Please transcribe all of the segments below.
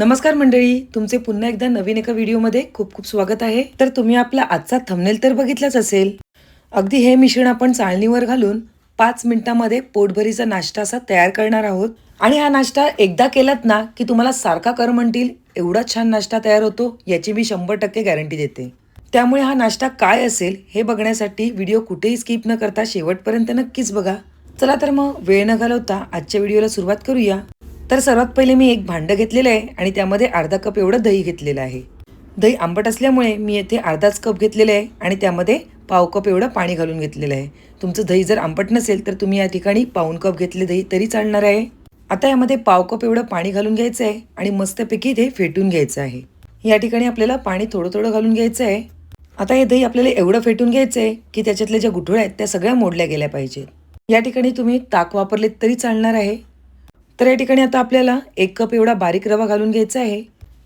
नमस्कार मंडळी तुमचे पुन्हा एकदा नवीन एका व्हिडिओमध्ये खूप खूप स्वागत आहे. तर तुम्ही आपला आजचा थंबनेल तर बघितलाच असेल. अगदी हे मिश्रण आपण चाळणीवर घालून पाच मिनिटांमध्ये पोटभरीचा नाश्ता असा तयार करणार आहोत. आणि हा नाश्ता एकदा केलात ना की तुम्हाला सारखा कर म्हणतील एवढा छान नाश्ता तयार होतो याची मी शंभर टक्के गॅरंटी देते. त्यामुळे हा नाश्ता काय असेल हे बघण्यासाठी व्हिडिओ कुठेही स्किप न करता शेवटपर्यंत नक्कीच बघा. चला तर मग वेळ न घालवता आजच्या व्हिडिओला सुरुवात करूया. तर सर्वात पहिले मी एक भांडं घेतलेलं आहे आणि त्यामध्ये अर्धा कप एवढं दही घेतलेलं आहे. दही आंबट असल्यामुळे मी येथे अर्धाच कप घेतलेलं आहे आणि त्यामध्ये पाव कप एवढं पाणी घालून घेतलेलं आहे. तुमचं दही जर आंबट नसेल तर तुम्ही या ठिकाणी पाऊन कप घेतले दही तरी चालणार आहे. आता यामध्ये पाव कप एवढं पाणी घालून घ्यायचं आहे आणि मस्तपैकी ते फेटून घ्यायचं आहे. या ठिकाणी आपल्याला पाणी थोडं थोडं घालून घ्यायचं आहे. आता हे दही आपल्याला एवढं फेटून घ्यायचं आहे की त्याच्यातल्या ज्या गुठळ्या आहेत त्या सगळ्या मोडल्या गेल्या पाहिजेत. या ठिकाणी तुम्ही ताक वापरलेत तरी चालणार आहे. तर या ठिकाणी आता आपल्याला एक कप एवढा बारीक रवा घालून घ्यायचा आहे.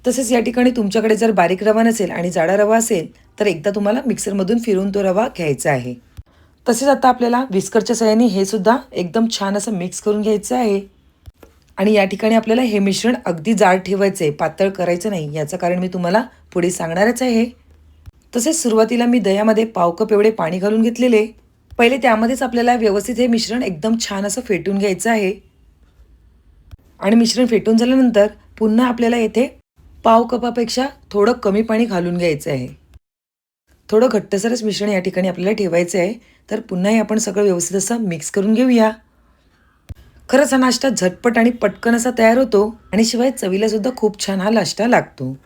तसेच या ठिकाणी तुमच्याकडे जर बारीक रवा नसेल आणि जाडा रवा असेल तर एकदा तुम्हाला मिक्सरमधून फिरून तो रवा घ्यायचा आहे. तसेच आता आपल्याला विस्करच्या सहाय्याने हे सुद्धा एकदम छान असं मिक्स करून घ्यायचं आहे. आणि या ठिकाणी आपल्याला हे मिश्रण अगदी जाड ठेवायचं आहे पातळ करायचं नाही याचं कारण मी तुम्हाला पुढे सांगणारच आहे. तसेच सुरुवातीला मी दह्यामध्ये पाव कप एवढे पाणी घालून घेतलेले. पहिले त्यामध्येच आपल्याला व्यवस्थित हे मिश्रण एकदम छान असं फेटून घ्यायचं आहे. आणि मिश्रण फेटून झाल्यानंतर पुन्हा आपल्याला येथे पाव कपापेक्षा थोडं कमी पाणी घालून घ्यायचं आहे. थोडं घट्टसरच मिश्रण या ठिकाणी आपल्याला ठेवायचं आहे. तर पुन्हाही आपण सगळं व्यवस्थित असं मिक्स करून घेऊया. खरंच हा नाश्ता झटपट आणि पटकन असा तयार होतो आणि शिवाय चवीलासुद्धा खूप छान हा नाश्ता लागतो.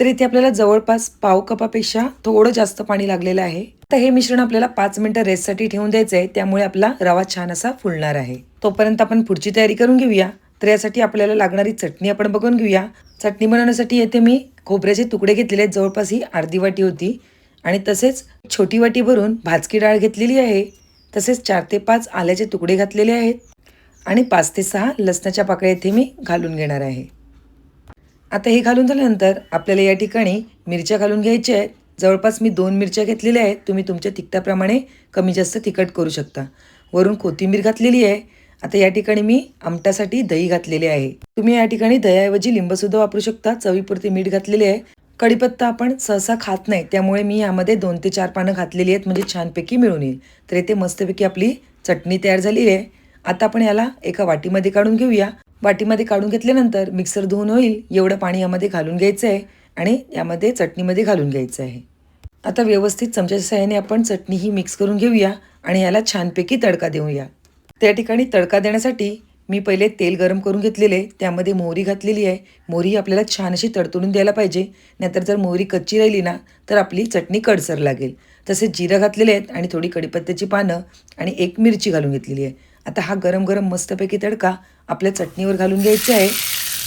तर इथे आपल्याला जवळपास पाव कपापेक्षा थोडं जास्त पाणी लागलेलं आहे. तर हे मिश्रण आपल्याला पाच मिनटं रेस्टसाठी ठेवून द्यायचं आहे. त्यामुळे आपला रवा छान असा फुलणार आहे. तोपर्यंत आपण पुढची तयारी करून घेऊया. तर यासाठी आपल्याला लागणारी चटणी आपण बघून घेऊया. चटणी बनवण्यासाठी येथे मी खोबऱ्याचे तुकडे घेतलेले आहेत. जवळपास ही अर्धी वाटी होती. आणि तसेच छोटी वाटी भरून भाजकी डाळ घेतलेली आहे. तसेच चार ते पाच आल्याचे तुकडे घातलेले आहेत. आणि पाच ते सहा लसणाच्या पाकळ्या इथे मी घालून घेणार आहे. आता हे घालून झाल्यानंतर आपल्याला या ठिकाणी मिरच्या घालून घ्यायच्या आहेत. जवळपास मी दोन मिरच्या घेतलेल्या आहेत. तुम्ही तुमच्या तिखटाप्रमाणे कमी जास्त तिखट करू शकता. वरून कोथिंबीर घातलेली आहे. आता या ठिकाणी मी आमटासाठी दही घातलेले आहे. तुम्ही या ठिकाणी दह्याऐवजी लिंबसुद्धा वापरू शकता. चवीपुरती मीठ घातलेले आहे. कढीपत्ता आपण सहसा खात नाही. त्यामुळे मी यामध्ये दोन ते चार पानं घातलेली आहेत. म्हणजे छानपैकी मिळून येईल. तर येथे मस्तपैकी आपली चटणी तयार झालेली आहे. आता आपण याला एका वाटीमध्ये काढून घेऊया. वाटीमध्ये काढून घेतल्यानंतर मिक्सर धुवून होईल. एवढं पाणी यामध्ये घालून घ्यायचं आहे आणि यामध्ये चटणीमध्ये घालून घ्यायचं आहे. आता व्यवस्थित चमच्याच्या सहाय्याने आपण चटणी ही मिक्स करून घेऊया आणि याला छानपैकी तडका देऊया. त्या ठिकाणी तडका देण्यासाठी मी पहिले तेल गरम करून घेतलेले त्यामध्ये मोहरी घातलेली आहे. मोहरी आपल्याला छान अशी तडतडून द्यायला पाहिजे. नाहीतर जर मोहरी कच्ची राहिली ना तर आपली चटणी कडसर लागेल. तसेच जिरं घातलेले आहेत आणि थोडी कडीपत्त्याची पानं आणि एक मिरची घालून घेतलेली आहे. आता हा गरम गरम मस्तपैकी तडका आपल्या चटणीवर घालून घ्यायचा आहे.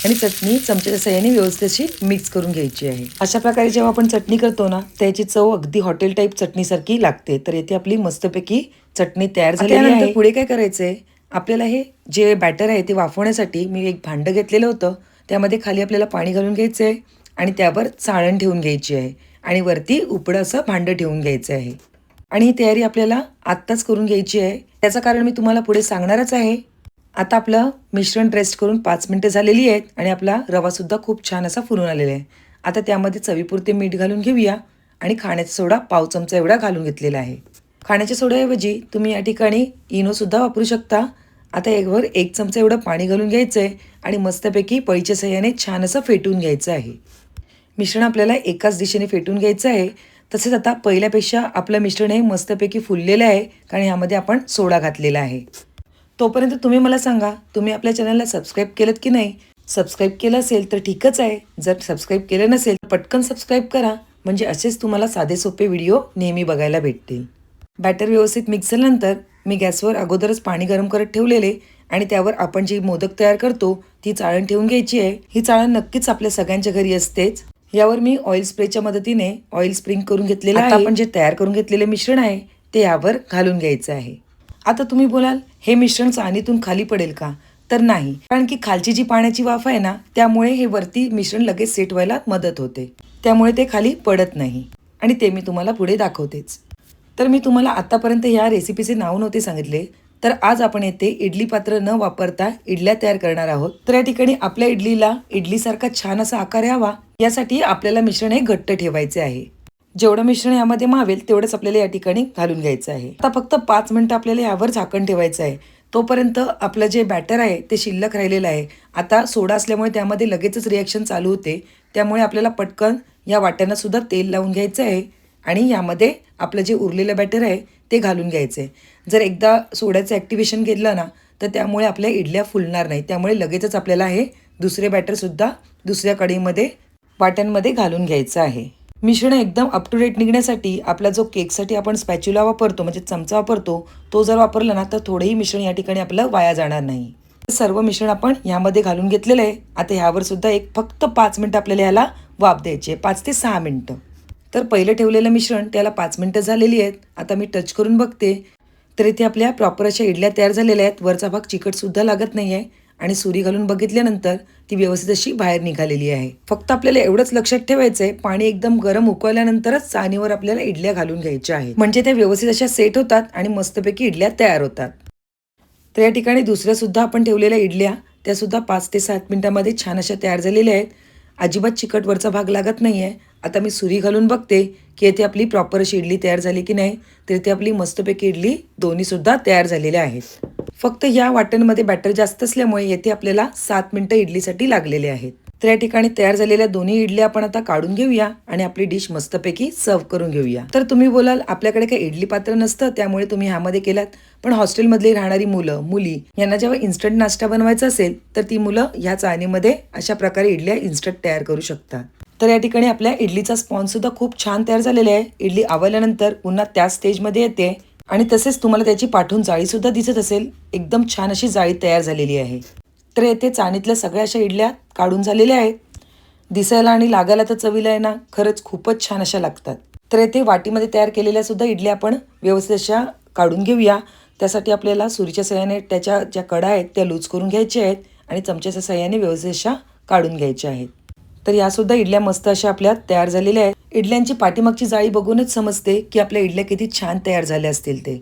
आणि चटणी चमच्याच्या सहाय्याने व्यवस्थित अशी मिक्स करून घ्यायची आहे. अशा प्रकारे जेव्हा आपण चटणी करतो ना त्याची चव अगदी हॉटेल टाईप चटणीसारखी लागते. तर येथे आपली मस्तपैकी चटणी तयार झाली आहे. पुढे काय करायचंय? आपल्याला हे जे बॅटर आहे ते वाफवण्यासाठी मी एक भांडं घेतलेलं होतं. त्यामध्ये खाली आपल्याला पाणी घालून घ्यायचं आहे आणि त्यावर चाळण ठेवून घ्यायची आहे. आणि वरती उपडं असं भांडं ठेवून घ्यायचं आहे. आणि ही तयारी आपल्याला आत्ताच करून घ्यायची आहे. त्याचं कारण मी तुम्हाला पुढे सांगणारच आहे. आता आपलं मिश्रण रेस्ट करून पाच मिनटं झालेली आहेत आणि आपला रवासुद्धा खूप छान असा फुलून आलेला आहे. आता त्यामध्ये चवीपुरते मीठ घालून घेऊया आणि खाण्याचा सोडा पाव चमचा एवढा घालून घेतलेला आहे. खाण्याच्या सोड्याऐवजी तुम्ही या ठिकाणी इनोसुद्धा वापरू शकता. आता एकवर एक चमचा एवढं पाणी घालून घ्यायचं आहे आणि मस्तपैकी पळीच्या सहाय्याने छान असं फेटून घ्यायचं आहे. मिश्रण आपल्याला एकाच दिशेने फेटून घ्यायचं आहे. तसेच आता पहिल्यापेक्षा आपलं मिश्रण हे मस्तपैकी फुललेलं आहे. कारण यामध्ये आपण सोडा घातलेला आहे. तोपर्यंत तुम्ही मला सांगा तुम्ही आपल्या चॅनलला सबस्क्राईब केलं की नाही? सबस्क्राईब केलं असेल तर ठीकच आहे. जर सबस्क्राईब केलं नसेल तर पटकन सबस्क्राईब करा. म्हणजे असेच तुम्हाला साधे सोपे व्हिडिओ नेहमी बघायला भेटतील. बॅटर व्यवस्थित मिक्स झाल्यानंतर मी गॅसवर अगोदरच पाणी गरम करत ठेवलेले आणि त्यावर आपण जी मोदक तयार करतो ती चाळण ठेवून घ्यायची आहे. ही चाळण नक्कीच आपल्या सगळ्यांच्या घरी असतेच. यावर मी ऑइल स्प्रेच्या मदतीने ऑइल स्प्रिंग करून घेतलेलं आहे. आपण जे तयार करून घेतलेले मिश्रण आहे ते यावर घालून घ्यायचं आहे. आता तुम्ही बोलाल हे मिश्रण चाळणीतून खाली पडेल का? तर नाही कारण की खालची जी पाण्याची वाफ आहे ना त्यामुळे हे वरती मिश्रण लगेच सेट व्हायला मदत होते. त्यामुळे ते खाली पडत नाही. आणि ते मी तुम्हाला पुढे दाखवतेच. तर मी तुम्हाला आतापर्यंत ह्या रेसिपीचे नाव नव्हते सांगितले तर आज आपण येथे इडली पात्र न वापरता इडल्या तयार करणार आहोत. तर या ठिकाणी आपल्या इडलीला इडलीसारखा छान असा आकार यावा यासाठी आपल्याला मिश्रण हे घट्ट ठेवायचे आहे. जेवढं मिश्रण यामध्ये मावेल तेवढंच आपल्याला या ठिकाणी घालून घ्यायचं आहे. आता फक्त पाच मिनटं आपल्याला यावर झाकण ठेवायचं आहे. तोपर्यंत आपलं जे बॅटर आहे ते शिल्लक राहिलेलं आहे. आता सोडा असल्यामुळे त्यामध्ये लगेचच रिॲक्शन चालू होते. त्यामुळे आपल्याला पटकन या वाट्यांना सुद्धा तेल लावून घ्यायचं आहे. आणि यामध्ये आपलं जे उरलेलं बॅटर आहे ते घालून घ्यायचं आहे. जर एकदा सोड्याचं ॲक्टिवेशन घेतलं ना तर त्यामुळे आपल्या इडल्या फुलणार नाही. त्यामुळे लगेचच आपल्याला हे दुसरे बॅटरसुद्धा दुसऱ्या कढईमध्ये वाट्यांमध्ये घालून घ्यायचं आहे. मिश्रण एकदम अप टू डेट निघण्यासाठी आपला जो केकसाठी आपण स्पॅच्युला वापरतो म्हणजे चमचा वापरतो तो जर वापरला ना तर थोडंही मिश्रण या ठिकाणी आपलं वाया जाणार नाही. सर्व मिश्रण आपण ह्यामध्ये घालून घेतलेलं आहे. आता ह्यावर सुद्धा एक फक्त पाच मिनटं आपल्याला याला वाफ द्यायची आहे. पाच ते सहा मिनटं. तर पहिलं ठेवलेलं मिश्रण त्याला पाच मिनटं झालेली आहेत. आता मी टच करून बघते. तर इथे आपल्या प्रॉपर अशा इडल्या तयार झालेल्या आहेत. वरचा भाग चिकटसुद्धा लागत नाही आहे आणि सुरी घालून बघितल्यानंतर ती व्यवस्थित अशी बाहेर निघालेली आहे. फक्त आपल्याला एवढंच लक्षात ठेवायचं आहे पाणी एकदम गरम उकळल्यानंतरच चाळणीवर आपल्याला इडल्या घालून घ्यायच्या आहेत. म्हणजे त्या व्यवस्थित अशा सेट होतात आणि मस्तपैकी इडल्या तयार होतात. तर या ठिकाणी दुसऱ्या सुद्धा आपण ठेवलेल्या इडल्या त्या सुद्धा पाच ते सात मिनिटांमध्ये छान अशा तयार झालेल्या आहेत. अजिबात चिकटवरचा भाग लागत नाही आहे आता मी सुरी घालून बघते की येथे आपली प्रॉपर अशी इडली तयार झाली की नाही तर इथे आपली मस्तपैकी इडली दोन्हीसुद्धा तयार झालेल्या आहेत. फक्त या वाटणमध्ये बॅटर जास्त असल्यामुळे येथे आपल्याला सात मिनटं इडलीसाठी लागलेले आहेत. तर या ठिकाणी तयार झालेल्या दोन्ही इडल्या आपण आता काढून घेऊया आणि आपली डिश मस्तपैकी सर्व्ह करून घेऊया. तर तुम्ही बोलाल आपल्याकडे काही इडली पात्र नसतं त्यामुळे तुम्ही ह्यामध्ये केलात. पण हॉस्टेलमधली राहणारी मुलं मुली यांना जेव्हा इन्स्टंट नाश्ता बनवायचा असेल तर ती मुलं ह्या चाळणीमध्ये अशा प्रकारे इडल्या इन्स्टंट तयार करू शकतात. तर या ठिकाणी आपल्या इडलीचा स्पॉन्ज सुद्धा खूप छान तयार झालेला आहे. इडली आवळल्यानंतर पुन्हा त्याच स्टेजमध्ये येते. आणि तसेच तुम्हाला त्याची पाठून जाळीसुद्धा दिसत असेल. एकदम छान अशी जाळी तयार झालेली आहे. तर येथे चाणीतल्या सगळ्या अशा इडल्या काढून झालेल्या आहेत. दिसायला आणि लागायला तर चवीला आहे ना खरंच खूपच छान अशा लागतात. तर येथे वाटीमध्ये तयार केलेल्या सुद्धा इडल्या आपण व्यवस्थित अशा काढून घेऊया. त्यासाठी आपल्याला सुरीच्या सहाय्याने त्याच्या ज्या कडा आहेत त्या लूज करून घ्यायच्या आहेत आणि चमच्याच्या सहाय्याने व्यवस्थित अशा काढून घ्यायच्या आहेत. तर यासुद्धा इडल्या मस्त अशा आपल्या तयार झालेल्या आहेत. इडल्यांची पाठीमागची जाळी बघूनच समजते की आपल्या इडल्या किती छान तयार झाल्या असतील ते.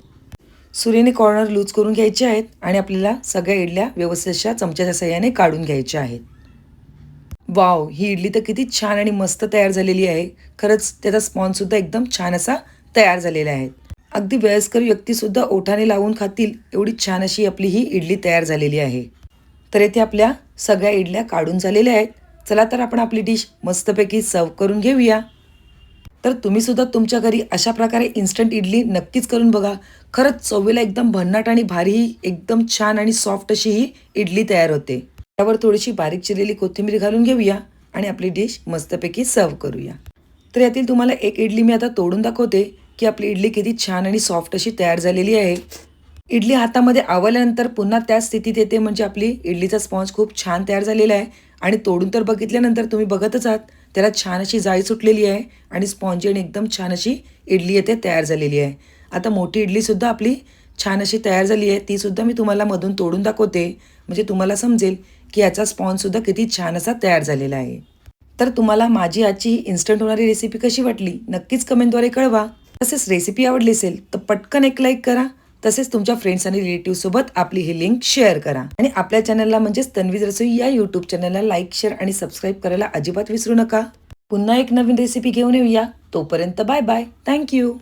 सुरीने कॉर्नर लूज करून घ्यायचे आहेत आणि आपल्याला सगळ्या इडल्या व्यवस्थित अशा चमच्याच्या सहाय्याने काढून घ्यायच्या आहेत. वाव ही इडली तर किती छान आणि मस्त तयार झालेली आहे. खरंच त्याचा स्पॉन्ससुद्धा एकदम छान असा तयार झालेला आहे. अगदी वयस्कर व्यक्तीसुद्धा ओठाने लावून खातील एवढी छान अशी आपली ही इडली तयार झालेली आहे. तर येथे आपल्या सगळ्या इडल्या काढून झालेल्या आहेत. चला तर आपण आपली डिश मस्तपैकी सर्व करून घेऊया. तर तुम्ही सुद्धा तुमच्या घरी अशा प्रकारे इन्स्टंट इडली नक्कीच करून बघा. खरंच चवीला एकदम भन्नाट आणि भारी एकदम छान आणि सॉफ्ट अशी ही इडली तयार होते. त्यावर थोडीशी बारीक चिरलेली कोथिंबीर घालून घेऊया आणि आपली डिश मस्तपैकी सर्व करूया. तर यातील तुम्हाला एक इडली मी आता तोडून दाखवते की आपली इडली किती छान आणि सॉफ्ट अशी तयार झालेली आहे. इडली हातामध्ये आवल्यानंतर पुन्हा त्याच स्थितीत येते म्हणजे आपली इडलीचा स्पॉन्ज खूप छान तयार झालेला आहे. आणि तोडून तर बघितल्यानंतर तुम्ही बघतच आहात. त्याला छान अशी जाळी सुटलेली आहे आणि स्पॉन्जी आणि एकदम छान अशी इडली येते तयार झालेली आहे. आता मोठी इडलीसुद्धा आपली छान अशी तयार झाली आहे. तीसुद्धा मी तुम्हाला मधून तोडून दाखवते. म्हणजे तुम्हाला समजेल की याचा स्पॉन्जसुद्धा किती छान असा तयार झालेला आहे. तर तुम्हाला माझी आजची इन्स्टंट होणारी रेसिपी कशी वाटली नक्कीच कमेंटद्वारे कळवा. तसेच रेसिपी आवडली असेल तर पटकन एक लाईक करा. तसेच तुमच्या फ्रेंड्स आणि रिलेटिव्ह सोबत आपली ही लिंक शेअर करा. आणि आपल्या चॅनलला म्हणजेच तन्वीज रसोई या युट्यूब चॅनलला लाईक शेअर आणि सबस्क्राईब करायला अजिबात विसरू नका. पुन्हा एक नवीन रेसिपी घेऊन येऊया. तोपर्यंत बाय बाय थँक्यू